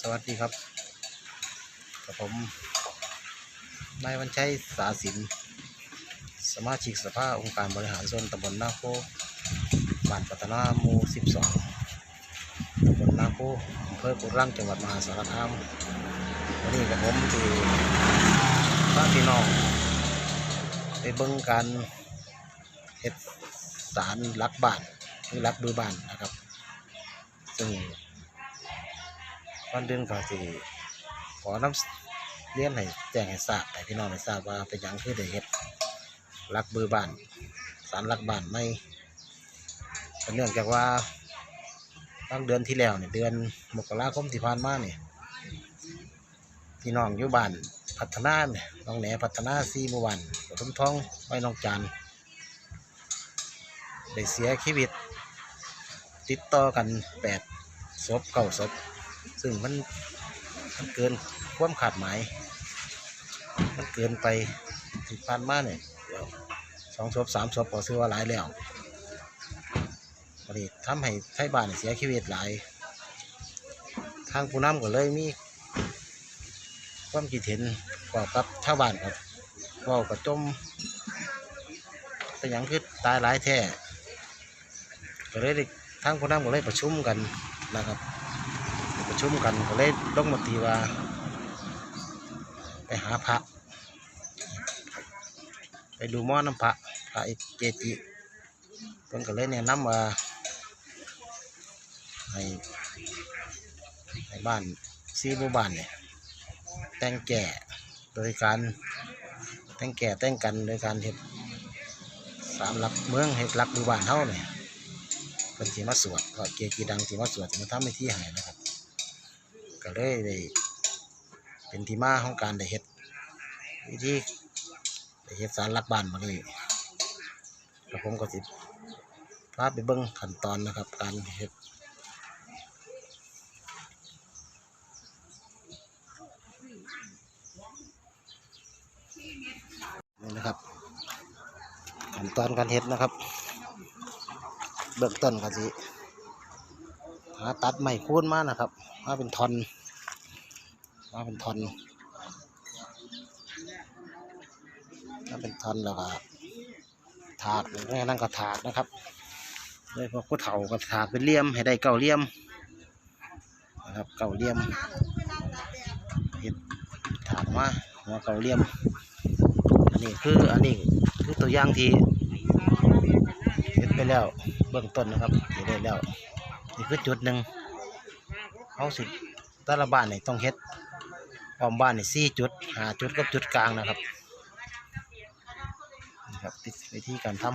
สวัสดีครับกับผมนายวันชัยสาสิน สมาชิกสภาองค์การบริหารส่วนตำบลนาโคบ้านปัตนาหมู่12ตำบลนาโคอำเภอกุรังจังหวัดมหาสารคามวันนี้กับผมที่บ้านพี่น้องไปเบิ่งการเฮ็ดสารลักบ้านหรือลักบือบ้านนะครับ ซึ่ง ก่อนเดินก็สิขอน้ำเรียนให้แจ้งให้ทราบให้พี่น้องให้ทราบว่าเป็นหยังคือได้เฮ็ดรักเบือบ้านสารรักบ้านไม่ก็เนื่องจากว่าตั้งเดือนที่แล้วเนี่ยเดือนมกราคมที่ผ่านมาเนี่ยพี่น้องอยู่บ้านพัฒนาเนี่ยน้องแหนพัฒนาซีหมู่บ้านปทุมท้องไว้น้องจานได้เสียชีวิต ติดต่อกันแปดศพเก้าศพ ซึ่งมันมันเกินความขาดหมาย มันเกินไปที่ผ่านมาเนี่ยสองศพสามศพก็ซื้อว่าหลายแล้ววันนี้ทำให้ไทยบ้านเสียชีวิตหลาย ทางผู้นำก็เลยมีความคิดเห็นกว่ากับชาวบ้านครับเว่ากับจมเป็นอย่างคือตายหลายแท้ก็เลยได้ทางผู้นำก็เลยประชุมกันนะครับ ชุมกันก็เลยลงมติว่า ไปหาพระ ไปดูหม้อน้ำพระพระเกจิเพิ่นก็เลยแนะนำว่าให้ให้บ้านซีหมู่บ้านเนี่ยแต่งแก่โดยการแต่งแก่แต่งกันโดยการเฮ็ดสามหลักเมืองเฮ็ดหลักหมู่บ้านเฮาเนี่ยเป็นสีมาสวดก็เกจิดังสีมาสวดสีมาทำในที่ให้นะครับ ก็เลยได้เป็นที่มาของการได้เฮ็ดวิธีได้เฮ็ดสารลักบ้านมานี่แล้วผมก็สิพาไปเบิ่งขั้นตอนนะครับ การเฮ็ดนี่นะครับขั้นตอนการเฮ็ดนะครับ เบื้องต้นก็สิหาตัดไม้คูนมานะครับมาเป็นทอน มาเป็นทอนมาเป็นทอนแล้วก็ถากแม่นั่นก็ถากนะครับเลยพวกผู้เฒ่าก็ถากเป็นเลี่ยมให้ได้เก้าเลี่ยมนะครับเก้าเลี่ยมเห็ดถากมาหัวเก้าเลี่ยม อันนี้คืออันนี้คือตัวอย่างที่เห็ดไปแล้วเบื้องต้นนะครับเห็ดได้แล้วนี่คือจุดหนึ่งเขาสิแต่ละบ้านนี่ต้องเฮ็ด อ้อมบ้านนี่สี่จุดหาจุดกับจุดกลางนะครับนี่ครับวิธีการทำ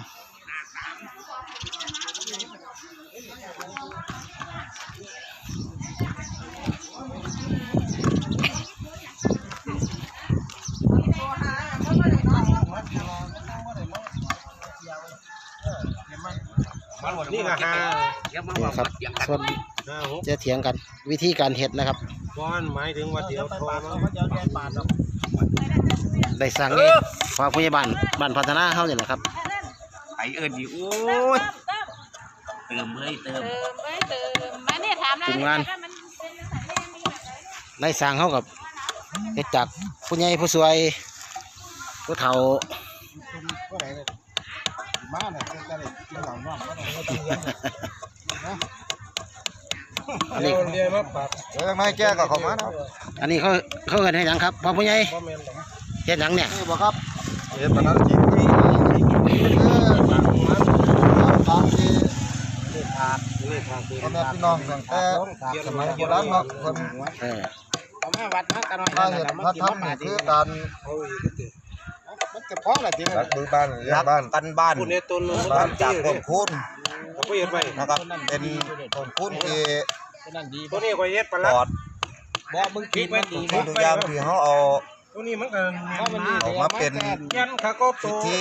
นี่ก็หานี่ครับส่วนห้าหกจะเถียงกันวิธีการเฮ็ดนะครับ ก้อนหมายถึงว่าเดี๋ยวโทรมาได้สั่งเองพอผู้ใหญ่บ้านบ้านพัฒนาเฮานี่แหละครับไอเอิญอยู่โอ้ยเติมเลยเติมเติมไม่เติมมาเนี่ยถามนะทีมงานมันเป็นสายแรงดีแบบไหนได้สั่งเฮากับเฮ็ดจากผู้ใหญ่ผู้สวยผู้เฒ่ามาเนี่ยจะได้กินเหล่าน้ำก็ต้องอัน นี้ เรียนมาปัดเรื่องไม่แก้ก็เข้ามานะอันนี้เขาเขาเฮ็ดให้หยังครับพ่อผู้ใหญ่บ่แม่นหรอกเฮ็ดหยังเนี่ยนี่บ่ครับเห็นปนัดจิตนี่ตามที่นี่ถากนี่ถากคือพ่อแม่พี่น้องตั้งแต่สมัยโบราณเนาะเพิ่นเออเอามาวัดมากันหน่อยมาเฮ็ดมาทำนี่คือการโอ้ยมันจะพอละทีรักมือบ้านเลี้ยงบ้านกันบ้านคุณในต้นมันบ้านจาจากกต้ต้นนคูณเขาเฮ็ดไว้นะครับ เป็นต้นคูณที่ ตัวนี้ก็เฮ็ดปปลาลอดบ่มึงคิดมันดีทุกอย่างที่เขาเอาตัวนี้มันก็มันออกมาเป็นยันขาก็โตสิทธิ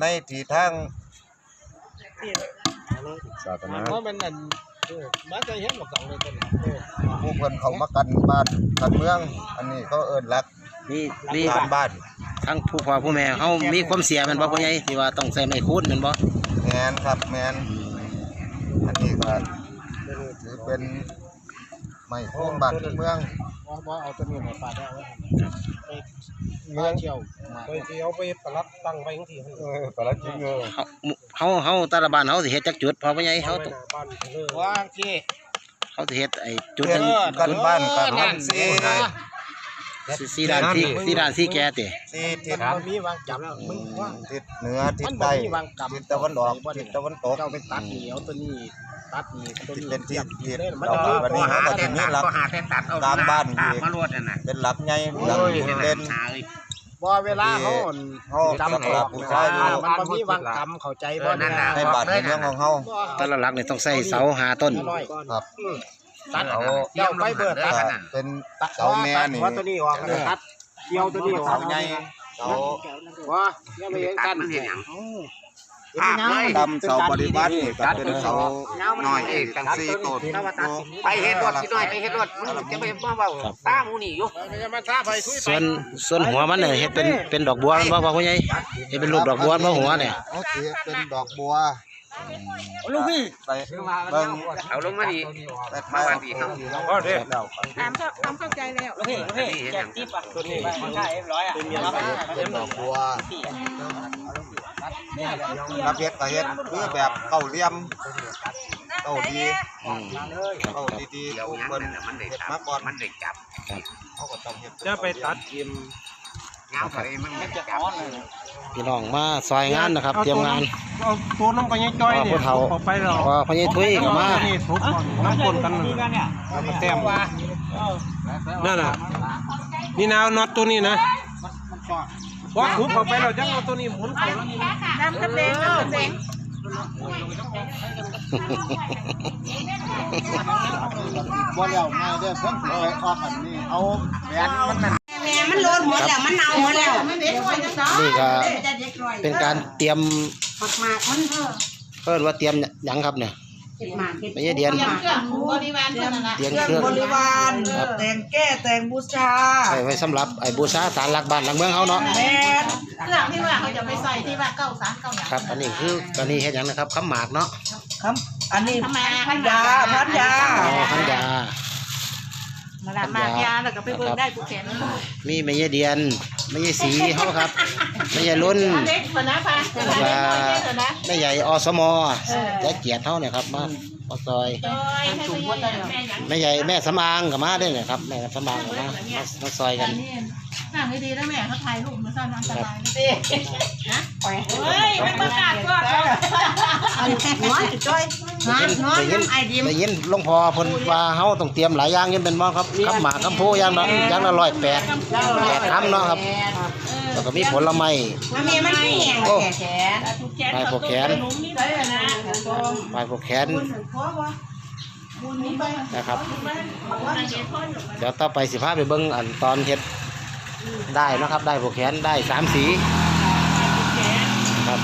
ในที่ทางศาสนาเพราะมันนั่นมาจะเห็นบ่เก่าเลยต้นผู้เพิ่นเขามากันบ้านกันเมือง อันนี้เขาเอิ้นรักนี่นี่การบ้านทั้งผู้พ่อผู้แม่เขามีความเสียแมันบ่ผู้ใหญ่ที่ว่าต้องใส่ไม้คูนแมันบ่แมนครับแมนอันนี้ก็ถือ เป็นไม่โค่นบ้านเมืองบ่บ่เอาตัวนี้มาปาดเอาไว้ไปเมืองเที่ยวไปที่เอาไปประลับตั้งไว้จังซี่หั่นเออแต่ละจริงเออเฮาเฮาแต่ละบ้านเฮาสิเฮ็ดจักจุดเพอพ่อใหญ่เฮาไว้ต้องหน้าบ้านเออว่างที่เฮาสิเฮ็ดไอ้จุดเพื่หอนนึงกันบ้านกันนั่วันนสิสี่สี่ด้านสี่สี่ด้านสี่แก่ติสี่ทิศมันมีวางจับมึงว่าทิศเหนือทิศมันบ่ใต้มีวางกรรมทิศตะวันออกทิศตะวันตกเจ้าไปตัดเหนียวตัวนี้ ตัดนี่ตัวนี้เป็นที่ทียบที่มันเราจะวันนี้หาเขาก็แต่จะมีตัดหลักก็หาแต่ตัดเอาตามบ้านตามอีกมารวดนั่นน่ะเป็นหลักใหญ่หลักโอ้ยเด่นหาเลยบ่เวลาเขาเขาจำสักอการะอกบูนะชาอยู่มันบ่มีวางกรรมเข้าใจบ่เออนั่นน่ะในบ้านในเมืองของเขาแต่ละหลักนี่ต้องใส่เสาหาต้นน้อยครับตัดเอาเจ้าไปเบิดได้ก็ขนาดเป็นเสาแม่นี่ว่าตัวนี้ออกแล้วก็ตัดเกี่ยวตัวนี้ออกเสาใหญ่เสาว่าอย่าไปเห็นตักัดนมันเห็นหยัง ภาพเลยดำเสาบริวารนี่ก็เป็นเสาน้อยเอกจังสี่ต้นไปเฮ็ดรถสิหน่อยไปเฮ็ดรถมันจะไปมาเว้าตามหมู่นี่อยู่จะมาท้าไปคุยไปส่วนส่วนหัวมันเนี่ยเฮ็ดเป็นเป็นดอกบัวมันบ่ว่าพ่อใหญ่เฮ็ดเป็นรูปดอกบัวมันบ่หัวเนี่ยเขาถือเป็นดอกบัวลูกพี่ไปเบิ่งเอาลงมาดิไปถ่ายเอาอ๋อเด้แล้วถามก็ทำเข้าใจแล้วลูกพี่ลูกพี่แจกติ๊บอะตัวนี้มันได้เรียบร้อยอะเป็นดอกบัว ระเบียดก็เฮ็ดคือแบบเก้าเหลี่ยมเก้าดีอืมเก้าดีเดี๋ยวๆทุกงั้นคนน่ะมันได้เฮ็ดจัมาบก่อนมันได้จับเขาก็ต้องเฮ็ดจะไปตัดทิมเงาไปมันได้จับพี่น้องมาซอยงานนะครับ เตรียมงานเอาตัวน้ำไปยังจ้อยเนี่ยผู้เฒ่าออกไปแล้วพอพ่อใหญ่ทุยก็มานี่ทุบก่อนน้ำปนกันแล้วก็แต้มนั่นน่ะนี่นาวน็อตตัวนี้นะ ว่าทุบออกไปแล้วจังเอาตัวนี้หมุนเข้าแล้วนี่น้ำกระเบงน้ำกระเบงบ่แล้วง่ายเด้อเพิ่นเอาออกอันนี้เอาแหวนมันนั่นแม่มันโลดหมดแล้วมันเน่าหมดแล้วไม่เด็กด้วยนะจ๊ะนี่ก็จะเด็กร้อยเป็นการเตรียมผักหมากมันเออเพิ่นว่าเตรียมหยังครับเนี่ย เห็ดหมากเห็ดไม่ใช่เดียนเครื่องหมูบริวารเท่านั้นแหละเตรียมเครื่องเครื่องบริวารแต่งแก้แต่งบูชาใส่ไว้สำหรับไอ้บูชาสารหลักบ้านหลักเมืองเฮาเนาะแม่นเครื่องที่ว่าเขาจะไปใส่ที่ว่าเก้าสามเก้าอย่างครับ อันนี้คืออันนี้เฮ็ดหยังนะครับคำหมากเนาะครับอันนี้ ทำไมพันยาพันยา อ๋อพันยา มาละมายาแล้วก็ไปเบิ่งได้ผู้แขนมีแม่ยายเดียน แม่ยายสีเฮาครับแม่ยายรุ่นเล็กกว่านะพันเล็กกว่านะแม่ใหญ่อสมและเกียรติเฮาเนี่ยครับมา มาซอยโดยให้ไปยืนแม่ยังแม่ใหญ่แม่สำอางก็มาด้วยเนี่ยครับแม่สำอางก็มามามาซอยกันนั่งดีๆแล้วแม่เขาถ่ายรูปมาซ่อนน้ำสบายดินะเฮ้ยไม่ประกาศก็อันหัวจุดจ้อยฮะนอนได้ยินน้ำไอดิมได้ยินหลวงพ่อเพิ่นว่าเฮาต้องเตรียมหลายอย่างอยังเป็นบ่ครับคำหมากคำโพอย่างละอย่างละร้อยแปดแปดคำเนาะครับ แล้วก็มีผลไม้มันมีมันแห้งโอ้แขนผูกแขนเขาตุ้มนุ่มนี่เลยนะใบโพแขนนะครับ เดี๋ยวต่อไปสิพาไปเบิ่งอันตอนเฮ็ดได้เนาะครับ ได้โพแขนได้สามสีครับ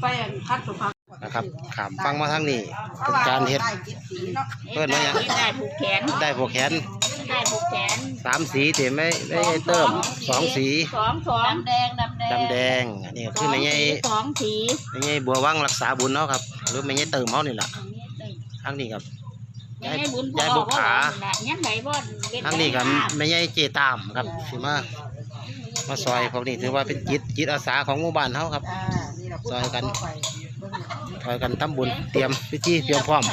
ไปอันพัดสุภาพนะครับขามฟังมาทางนี้เป็นการเฮ็ดได้จิตสีเนาะเพิ่นว่าหยังได้ผูกแขน ได้โพแขน ได้ผูกแขนสามสีแต่ไม่ไม่ได้เติมสองสีสองสองดำแดงดำแดงดำแดงอันนี้ก็คือไม่ใช่สองสีไม่ใช่บัววังรักษาบุญเนาะครับ หรือไม่ใช่เติมเขานี่แหละทางนี้ครับยายบุญยายบุญขายังไงบ่ทางนี้ครับไม่ใช่เจตามครับสิมามาซอยพวกนี้ถือว่าเป็นจิตจิตอาสาของหมู่บ้านเขาครับอ่านี่เราพูดซอยกันต่ไปซอยกันทำบุญเตรียมพิธีเตรียมพร้อม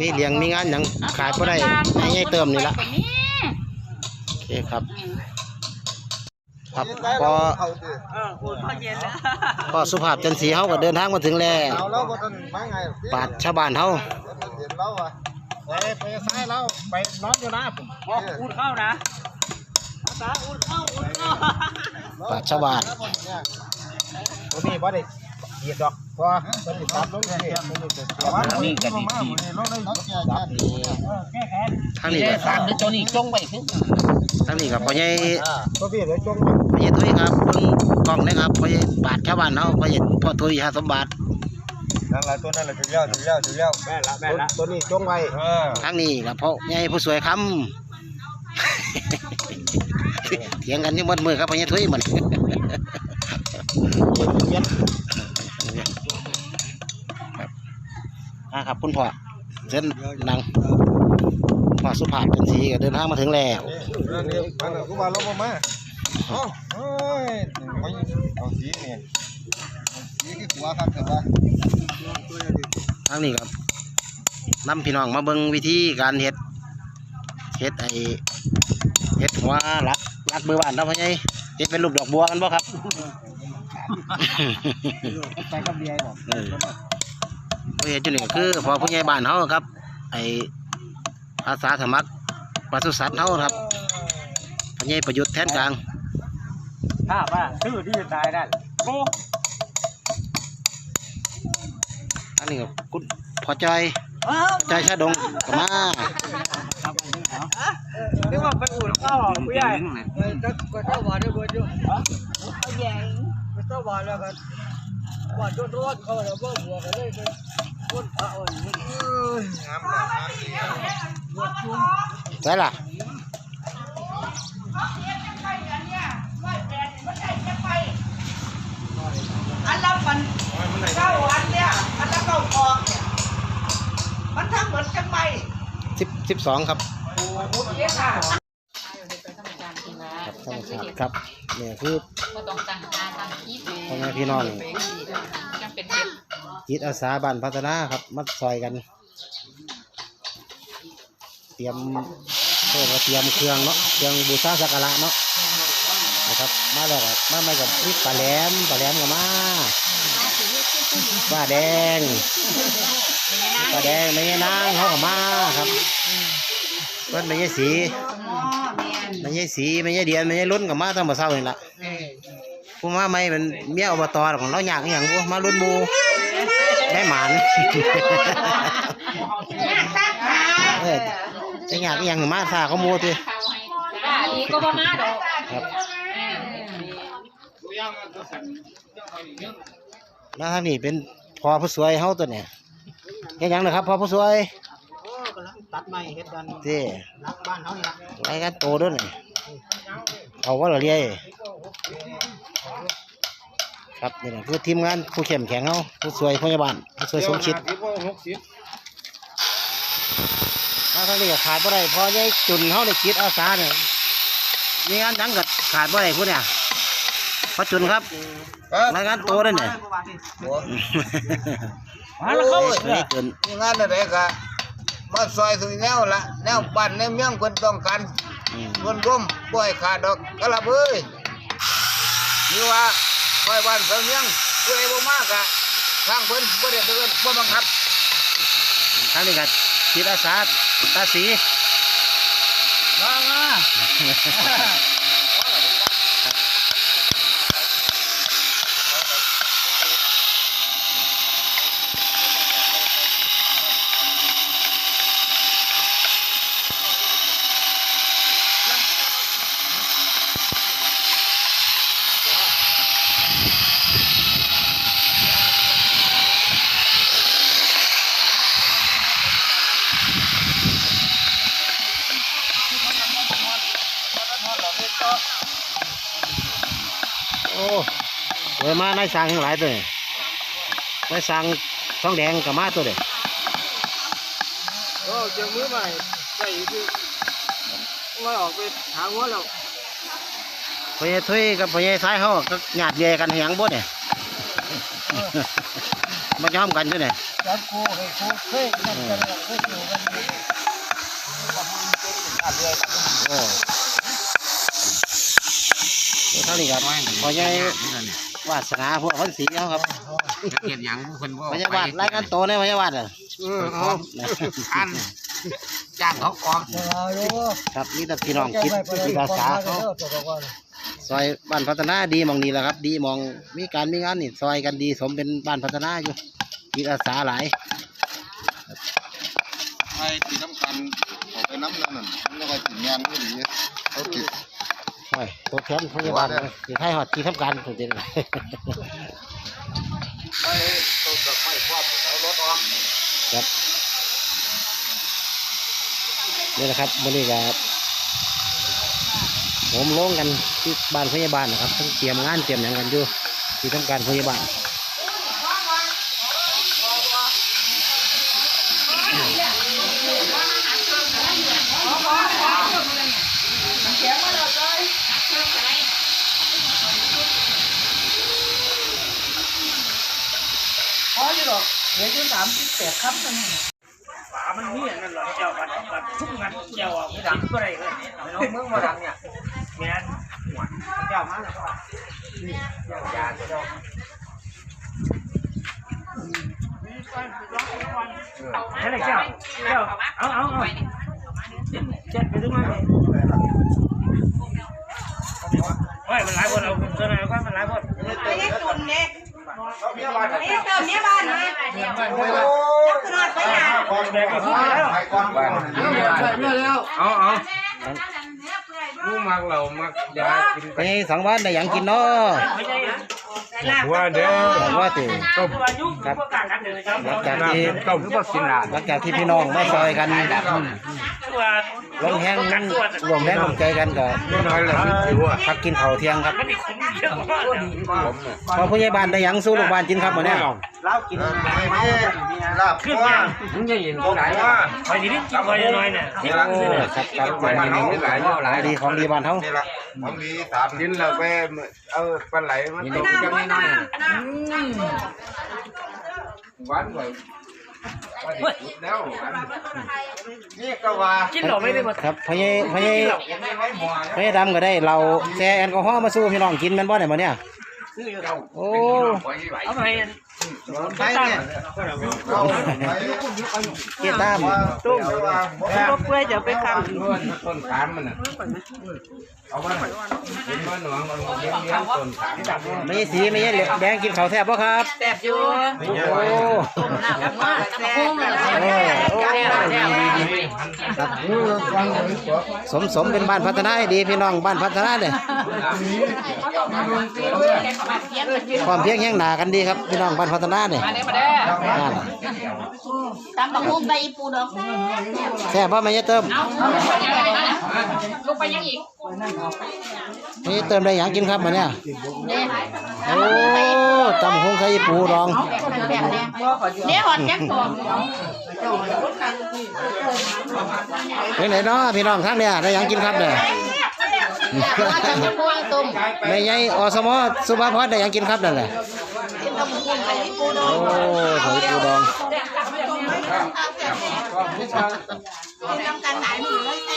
มีเลี้ยงมีงานหยังขายก็ได้ไม่ใช่เติมนี่ละโอเคครับ ครับพอเอาสิพอสุภาพจันทรีเขาก็เดินทางมาถึงแล้วเอาแล้วบ่ทันมาไงปาดชาวบ้านเขาเห็นแล้วอะไปไปซ้ายแล้วไปนอนอยู่นะผมพูดเข้านะปาดชาวบ้านตัวนี้บ่ได้ เหยียดดอกเพราะว่ามันติดตับลงเสียมันจะเสียนี่ก็ดีดีทางนี้ก็ตามด้วยตัวนี้จงไว้คือทางนี้ก็พ่อใหญ่ตัวพี่เดี๋ยวจงพ่อใหญ่ทุยครับเบิ่งกล้องนะครับพ่อใหญ่บาทชาวบ้านเขาพ่อใหญ่พ่อทุยหาสมบัตินั่นแหละตัวนั่นแหละจุดแล้วจุดแล้วจุดแล้วแม่ละแม่ละตัวนี้จงไว้เออทางนี้ก็พ่อใหญ่ผู้สวยคำเถียงกันที่มดมือครับพ่อใหญ่ทุยมันเย็น อ่าครับ คุณพ่อเส้นหนังพ่อสุภาพเป็นสีก็เดินทางมาถึงแล้วนั่นนี่มันกูว่าเราบ่มาเอ้าเอ้ยไม่เอาสีนี่สีคือหัวครับแต่ว่าทางนี้ครับนำพี่น้องมาเบิ่งวิธีการเฮ็ดเฮ็ดไอเฮ็ดหัวรักรักมือบ้านเราพ่อใหญ่เฮ็ดเป็นรูปดอกบัวกันบ่ครับไปกับเบียร์หรอเออ ผู้เฮ็ดอยู่นี่ก็คือพอผู้ใหญ่บ้านเฮาครับ ไออาสาสมัครปศุสัตว์เฮาครับพ่อใหญ่ประยุทธ์แทนกลางถ้าว่าชื่อที่ตายได้โอ้อันนี้ก็คุณพอใจอยใจอยชาดงก็มานึกว่าเป็นอุ่นข้าวผู้ใหญ่ก็เจ้าว่าได้บ่อยู่ก็เจ้าว่าแล้วกัน ว่าโดนๆเขาแล้วบ่หัวกันเลยเป็นคนพระอ่อนเอ้ยงามงามใช่ล่ะอันละมันเก้าอันเนี่ยอันละเก้าทองเนี่ยมันทั้งหมดจังไหมสิบสิบสองครับโอเคค่ะครับธรรมชาติครับเนี่ยคือก็ต้องตั้งตาตั้งคิดพ่อแม่พี่น้องจังเป็นเด็ก จิตอาสาบ้านพัฒนาครับมาซอยกัน เตรียมเพื่อว่าเตรียมเครื่องเนาะเครื่องบูชาสักการะเนาะนะครับ มาแล้วก็มาไม่กับพริกปลาแหลมปลาแหลมก็มาปลาแดงปลาแดงไม่ใช่นางเขาก็มาครับเพิ่นไม่ใช่สีอ๋อแม่นไม่ใช่สีไม่ใช่เดียนไม่ใช่ลุ้นกับมาตั้งแต่เช้านี่ละผู้มาไม่เป็นเมียอบตของเราอยากอหย่างพวกมาลุ้นหมู ได้หมานเออจะอยากอหย่างมาซาเขาโมติอ่าดีก็บ่มาดอกครับแล้วทางนี้เป็นพอผู้สวยเฮาตัวเนี่ยเฮ็ดหยังนะครับพอผู้สวยโอ้กำลังตัดไม้เฮ็ดกันเจ้หลังบ้านเฮานี่ล่ะรายการโตด้วยนี่เอาว่าเราเรียก ครับนี่แหละคือทีมงานผู้เข้มแข็งเฮาผู้สวยพยาบาลผู้สวยสมชิดมาทางนี้ก็ขาดบ่ได้เพอยายจุนเฮาได้จิตอาสาเนี่ยมีงานหยังก็ขาดบ่ได้พุ่นเนี่ยพอจุนครับรายงานตัวด้วยเนี่ยมาแล้วครับนี่เกินงานอะไรก็มาซอยทุกแนวละแนวบ้านแนวเมืองเพิ่นต้องการอืมรวมร่วมป่วยขาดดอกกะละเบ้ยนี่ว่า ซอยบ้านซอยเมืองผู้ใดบ่มากะทางเพิ่นบ่ได้เดินบ่บังคับทางนี้ก็จิตอาสาตาสีมามา มากนายสั่งทั้งหลายตัวนี่นายสั่งทองแดงกับมาตัวเด็โอ้เจอมือใหม่ใส่คือว่าออกไปหาหัวแล้วพญาทุยกับพญาซ้ายเขาก็หยาดเยกันหยังบ่เนี่ยมายอมกันด้วยเนี่ยจับกูให้กูเคยนั่นกันแล้วเคยอยู่กันอยู่โอ้เท่านี้ครับพอใหญ่ วาสนาพวกคนสีเขาครับเห็นอย่างคนบ่พยาบาลรายงานโตวในพยาบาลอะเออเอาอันจ้างเขากองเอาอยู่ครับนี่แต่พี่น้องคิดจิตอาสาเขาซอยบ้านพัฒนาดีหมองนี้แหละครับ ดีหมองมีการมีงานนี่ซอยกันดีสมเป็นบ้านพัฒนาอยู่จิตอาสาหลายไอ้ที่น้ำกันออกไปน้ำนั่นน่ะมันก็สิงานก็ดีเขาติด โอ้ยตัวแทนพยาบาลเลยสิให้หอดที่ทำการสุดเด็ดไอ้ตัวดอกไม้ครอบเอารถออกครับนี่นะครับวันนี้ก็ผมลงกันที่บ้านพยาบาลนะครับทั้งเตรียมงานเตรียมอย่างกันอยู่ที่ทำการพยาบาล เหลืออยู่สามสิบแปดคำเท่านั้นมันมีอันนั้นหรอเจ้าบัดบัดทุกงานเจ้าอะไม่ดังก็ได้เลยน้องเมืองมาดังเนี่ยแม่นเจ้ามาแล้วก็นี่เจ้าญาติเจ้า thế này chào chào áo áo áo chết cái đứng này ôi mình lái buồn đâu giờ này quá mình lái buồn ไม่ได้ตุนเนี่ยนี่เติมเนี่ยบ้านนะ จักขนาดไปไหน về cái khu này đâu Ờ ờ Nó mặc lầu mặc dạ ไปสองบ้านได้หยังกินเนาะ Qua để บอกว่าติครับก็การทีมยวจะหลังจากที่ Tôm cứ bắt xin làm หลังจากที่พี่น้องมาซอยกันว่า ลงแห้งรวมแรงรวมใจกันก็ Nó nói là biết chịu à พักกินข้าวเที่ยงครับมันมีคุ้มเยอะมากพอผู้ใหญ่บ้านได้ยังสู้ลูกบ้านกินครับมื้อนี้ขึ้นมามึงจะเห็นตรงไหนวะคอยนิดคอยน้อยเนี่ยโอ้ครับครับ Phải nhìn nó lại nó หลายดีของดีบ้านเฮา Chính là về Ờ, con lại nó tôm cho nghe nói Quán rồi Quán thì chút đéo quán. Nghe cơ bà กินห รอไม่ได้หมดครับพ่อใหญ่พ่อใหญ่พ่อใหญ่ดำก็ได้เราแช่แอลกอฮอล์มาสู้พี่น้องกินแม่นบ่ได้บ่เนี่ยโอ้ เอาไปไปเนี่ย เกียรตามตุ้มก็เพื่อจะไปค Luôn, con khám mà nè Có bắt này Đến con nó con miếng miếng con khám ไม่ใช่สีไม่ใช่เหลืองแดงกินเขาแซ่บบ่ครับแสบอยู่โอ้โอ้ครับสมสมเป็นบ้านพัฒนาดีพี่น้องบ้านพัฒนาเนี่ยความเพียงแห่งหนากันดีครับพี่น้องบ้านพัฒนาเนี่ยนั่นน่ะตำบักหุ่งใบปูดอกแซ่บบ่ไม่ใช่เติมลงไปยังอีกไม่ใช่เติมได้หยังกินครับมื้อเนี่ยเนี่ยโอ้ตำหงไข่ปูดองแบบเนี้ยเนี่ยหอดแจ็คตัวเป็นไหนเนาะพี่น้องทางเนี่ยได้หยังกินครับเนี่ยว่าจะมาพวงตุ่มแม่ใหญ่อสมสุภาพรได้หยังกินครับนั่นแหละ กินตำบักหุ่งใบปูดอโอ้กไข่ปูดองกินน้ำกันหลายมือเลยแ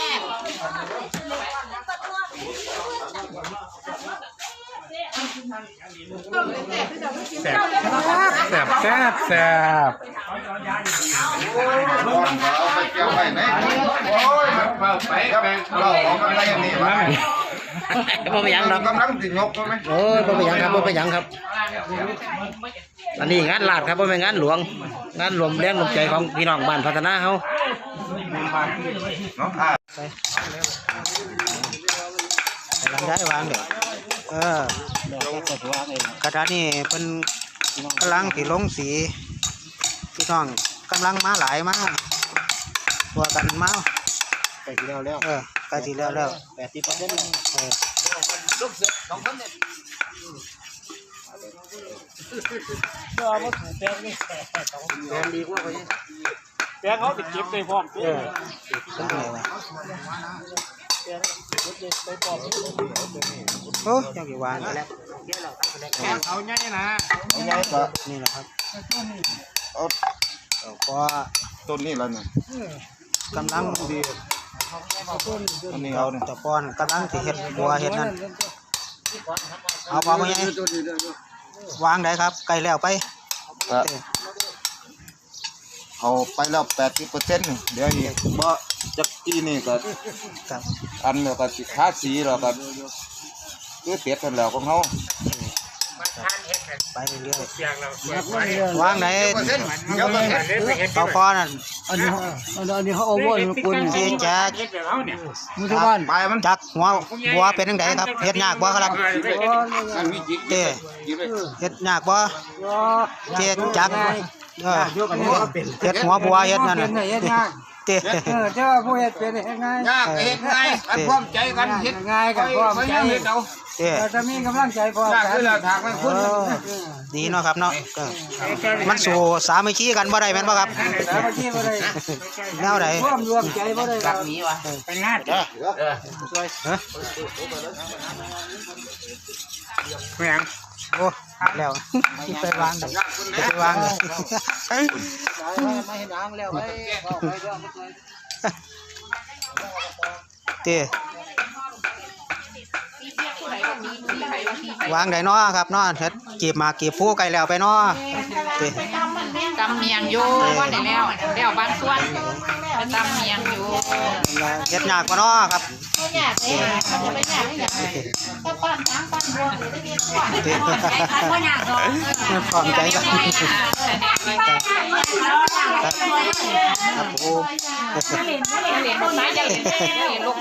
ซ่บแซ่บแซ่บแซ่บแซ่บเอาไปเกี่ยวไปไหนโอ้ยเข้าไปแบ่งเราของกันได้ยังนี่วะบ่เป็นหยังดอกกำลังติดยกใช่ไหมโอ้ยบ่เป็นหยังครับบ่เป็นหยังครับ อันนี้งานลาดครับบ่เป็นงานหลวง งานรวมแรงรวมใจของพี่น้องบ้านพัฒนาเฮาเนาะอ่ากำลังย้ายวางเด้อเออกระดาษนี่เป็นกำลังที่ลงสีพี่น้องกำลังมาหลายมาตัวกันมาไปที่แล้วแล้วเออใกล้ที่แล้วแล้ว80%แล้วเออ แรงดีกว่าไปแกเขาติดเก็บในพร้อมเออเป็นไงวะโอ้ยังกี่วางแล้วแป้งเอาไงนะเอาไงก็นี่แหละครับเอาก็ต้นนี้แล้วเนี่ยกำลังดีต้นนี้เอาเนี่ยตะปอนกำลังที่เห็ดบัวเห็ดนั่นเอาพอมาไง วางได้ครับใกล้แล้วไปก็เอาไปแล้วแปดสิบเปอร์เซ็นต์เดี๋ยวนี้บ่จักกี้นี่ก็ครับอันแล้วก็สิทาสีแล้วก็คือเสียกันแล้วของเขา ไปเรื่อยอย่างเราๆวางได้เดี๋ยวก็เฮ็ดตะปอนนั่นอันนี้อันนี้เขาเอาไว้คุณที่จะเฮ็ดแบบเขาเนี่ยมือที่บ้านปลายมันจักหัวบัวเป็นยังไงครับเห็ดยากบ่ครับอันนี้จิกเต้จิกเลยเฮ็ดยากบ่เฮ็ดจักเออเฮ็ดหัวบัวเฮ็ดนั่นน่ะ เต้เจ้าผู้เฮ็ดเป็นเฮ็ดง่ายยากเฮ็ดง่ายอันพร้อมใจกันเฮ็ดง่ายกับพร้อมใจเฮ็ดเอาเต้จะมีกำลังใจพอยากคือแล้วถากมันเอคุณอดีเนาะครับเนาะเออมันสู่สามัคคีกันบ่ได้แม่นบ่ครับสามัคคีบ่ได้แนวใดร่วมรวมใจบ่ได้ครับไปงานโอ้ แล้วที่ไปวางเลยไปวางเลยไม่เห็นอ่างแล้วไอ้ก็ไปเรื่องไปเต้วางได้เนาะครับเนาะเฮ็ดเก็บมาเก็บผู้ไก่แล้วไปเนาะเต้ตำเมียงอยู่ว่าได้แล้วแล้วบางส่วนไปตำเมียงอยู่เฮ็ดยากกว่าเนาะครับ ไม่ยากเลยมันจะไม่ยากไม่ยากก็ปั้นทั้งปั้นรวมหรือได้เรียนทั่วเต้ไม่ยากหรอกพร้อมใจกันครับผมเหรียญเหรียญต้นไม้จะเหรียญเหรียญลูก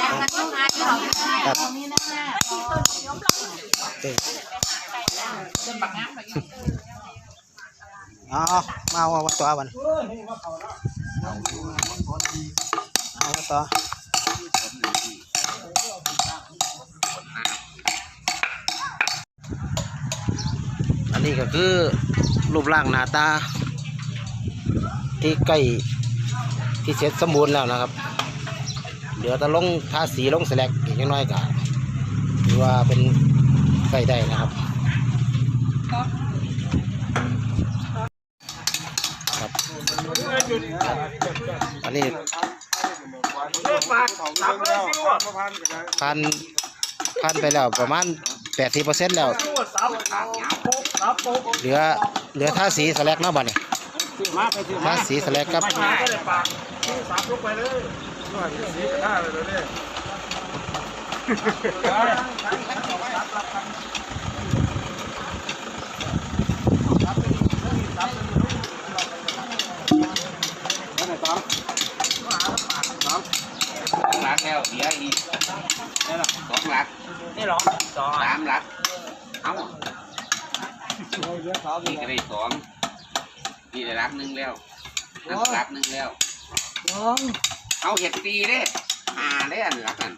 ยางกันต้นไม้ที่เราครับตรงนี้นะเต้ต้นบักน้ำไปเอามาเอาวัดตัววันเอาวัดตัว อันนี้ก็คือรูปร่างหน้าตา ที่ใกล้ที่เสร็จสมบูรณ์แล้วนะครับเหลือแต่ลงทาสีลงสแลกอีกนิดหน้อยก็ถือว่าเป็นใส่ได้นะครับครับอันนี้พันพันไปแล้วประมาณ แปดสิบเปอร์เซ็นต์แล้ว เหลือเหลือท่าสีสแลกเนาะบัดนี้ท่าสีสแลกกับสองหลักแล้วเหลืออีกสองหลักนี่หรอ สองสามหลักเอานี่ก็ได้สองนี่ได้หลักหนึ่งแล้วนั่นหลักหนึ่งแล้วเอาเห็ดตีเด้หาเด้อันหลักนั่น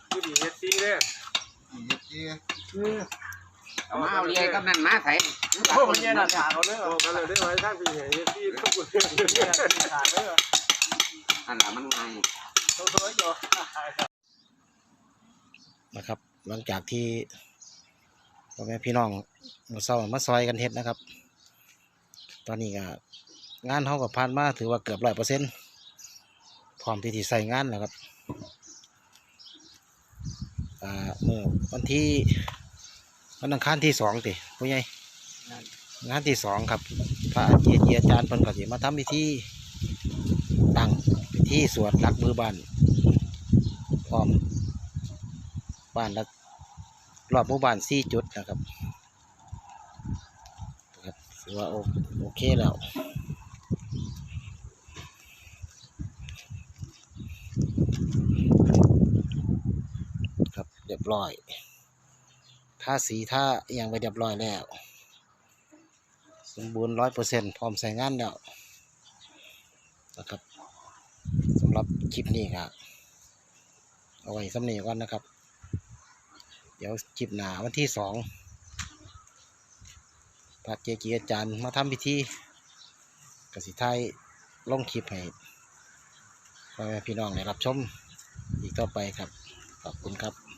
เอามาเอาเรียกับนั่นมาใส่พวกมันเนี่ยน่ะถามเขาเลยกันเลยได้ไว้ท่านพี่เห็นที่ทุกคนเนี่ยถามเลยอันละมันไงต้องเฮ้ยอยู่นะครับ หลังจากที่ พ่อแม่พี่น้องมาเศร้ามาซอยกันเฮ็ดนะครับ ตอนนี้ก็งานเขากับผ่านมาถือว่าเกือบร้อยเปอร์เซ็นต์พร้อมที่จะใส่งานแล้วครับอ่าเมื่อวันที่วันอังคารที่สองติผู้ใหญ่งานที่สองครับพระอาจารย์อาจารย์เพิ่นก็สิมาทำพิธีตั้งพิธีสวดรักมือบ้านพร้อมบ้านละ รอบหมู่บ้านสี่จุดนะครับครับถือว่าโอโอเคแล้วครับเรียบร้อยท่าสีท่าอย่างไปเรียบร้อยแล้ว สมบูรณ์ร้อยเปอร์เซ็นต์พร้อมใส่งานแล้วนะครับสำหรับคลิปนี้ครับเอาไว้สำเนีก่อนนะครับ เดี๋ยวจิบหนาวันที่สองพระเจกีอาจารย์มาทำพิธีกสิไทยลงคลิปให้พ่อแม่พี่น้องได้รับชมอีกต่อไปครับ ขอบคุณครับ